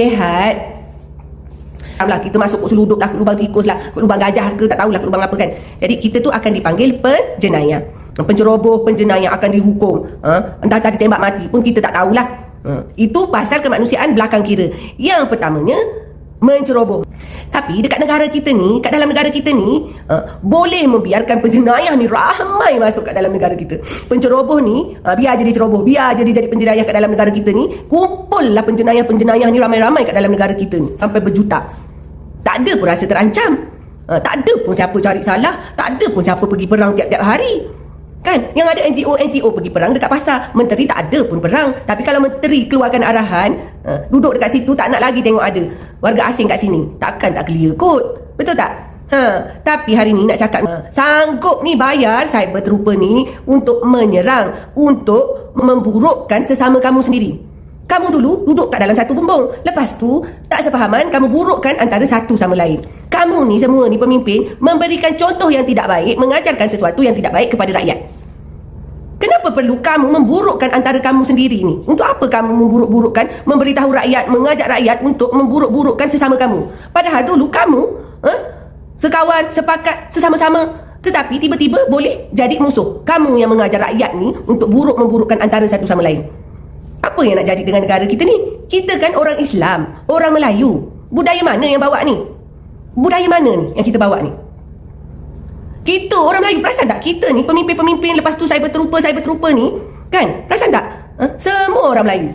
Lihat lah kita masuk ke seluduk lah ke lubang tikus lah ke lubang gajah ke tak tahulah ke lubang apa kan. Jadi kita tu akan dipanggil penjenayah penceroboh penjenayah akan dihukum. Ha? entah tadi tembak mati pun kita tak tahulah. Ha? itu pasal kemanusiaan belakang kira. Yang pertamanya menceroboh tapi dekat negara kita ni kat dalam negara kita ni ha? boleh membiarkan penjenayah ni ramai masuk kat dalam negara kita penceroboh ni ha, biar jadi ceroboh biar jadi jadi penjenayah kat dalam negara kita ni kumpul lah penjenayah-penjenayah ni ramai-ramai kat dalam negara kita ni sampai berjuta tak ada pun rasa terancam. Ha, tak ada pun siapa cari salah. Tak ada pun siapa pergi perang tiap-tiap hari. Kan? Yang ada NGO-NGO pergi perang dekat pasar. Menteri tak ada pun perang. Tapi kalau menteri keluarkan arahan, ha, duduk dekat situ tak nak lagi tengok ada warga asing kat sini. Takkan tak clear kot. Betul tak? Ha, tapi hari ni nak cakap ha, sanggup ni bayar cyber trooper ni untuk menyerang, untuk memburukkan sesama kamu sendiri. Kamu dulu duduk kat dalam satu bumbung. Lepas tu, tak sefahaman, kamu burukkan antara satu sama lain. Kamu ni semua ni pemimpin memberikan contoh yang tidak baik, mengajarkan sesuatu yang tidak baik kepada rakyat. Kenapa perlu kamu memburukkan antara kamu sendiri ni? Untuk apa kamu memburuk-burukkan, memberitahu rakyat, mengajak rakyat untuk memburuk-burukkan sesama kamu? Padahal dulu kamu, eh, sekawan, sepakat, sesama-sama, tetapi tiba-tiba boleh jadi musuh. Kamu yang mengajar rakyat ni untuk buruk-memburukkan antara satu sama lain. Apa yang nak jadi dengan negara kita ni? Kita kan orang Islam, orang Melayu. Budaya mana yang bawa ni? Budaya mana ni yang kita bawa ni? Kita orang Melayu perasan tak? Kita ni pemimpin-pemimpin lepas tu cyber trooper, cyber trooper ni, kan? Perasan tak? Ha? Semua orang Melayu.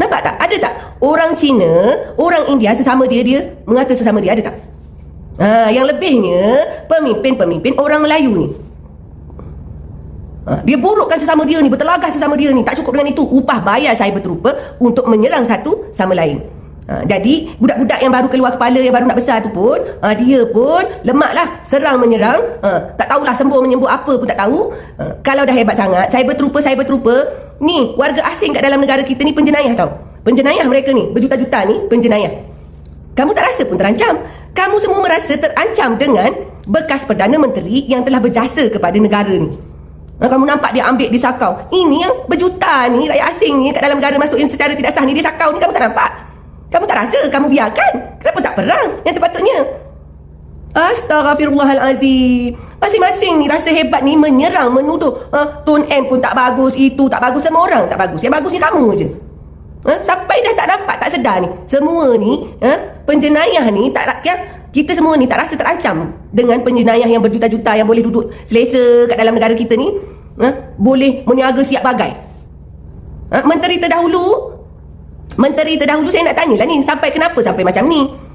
Nampak tak? Ada tak? Orang Cina, orang India sesama dia dia mengata sesama dia ada tak? Ha, yang lebihnya pemimpin-pemimpin orang Melayu ni. Ha, dia burukkan sesama dia ni, bertelagas sesama dia ni. Tak cukup dengan itu, upah bayar cyber trooper untuk menyerang satu sama lain. Ha, jadi, budak-budak yang baru keluar kepala, yang baru nak besar tu pun, ha, dia pun lemak lah, serang menyerang. Ha, tak tahulah sembuh menyembuh apa pun tak tahu. Ha, kalau dah hebat sangat, cyber trooper, cyber trooper, ni warga asing kat dalam negara kita ni penjenayah tau. Penjenayah mereka ni, berjuta-juta ni penjenayah. Kamu tak rasa pun terancam. Kamu semua merasa terancam dengan bekas Perdana Menteri yang telah berjasa kepada negara ni. Kamu nampak dia ambil dia sakau. Ini yang berjuta ni, rakyat asing ni kat dalam negara masuk yang secara tidak sah ni, dia sakau ni kamu tak nampak. Kamu tak rasa, kamu biarkan. Kenapa tak perang yang sepatutnya? Astaghfirullahalazim. Masing-masing ni rasa hebat ni menyerang, menuduh. Ha, Tun M pun tak bagus, itu tak bagus. Semua orang tak bagus. Yang bagus ni kamu je. Ha, sampai dah tak nampak, tak sedar ni. Semua ni, ha, penjenayah ni, tak rakyat, kita semua ni tak rasa terancam dengan penjenayah yang berjuta-juta yang boleh duduk selesa kat dalam negara kita ni ha? boleh meniaga siap bagai ha? menteri terdahulu menteri terdahulu saya nak tanya lah ni sampai kenapa sampai macam ni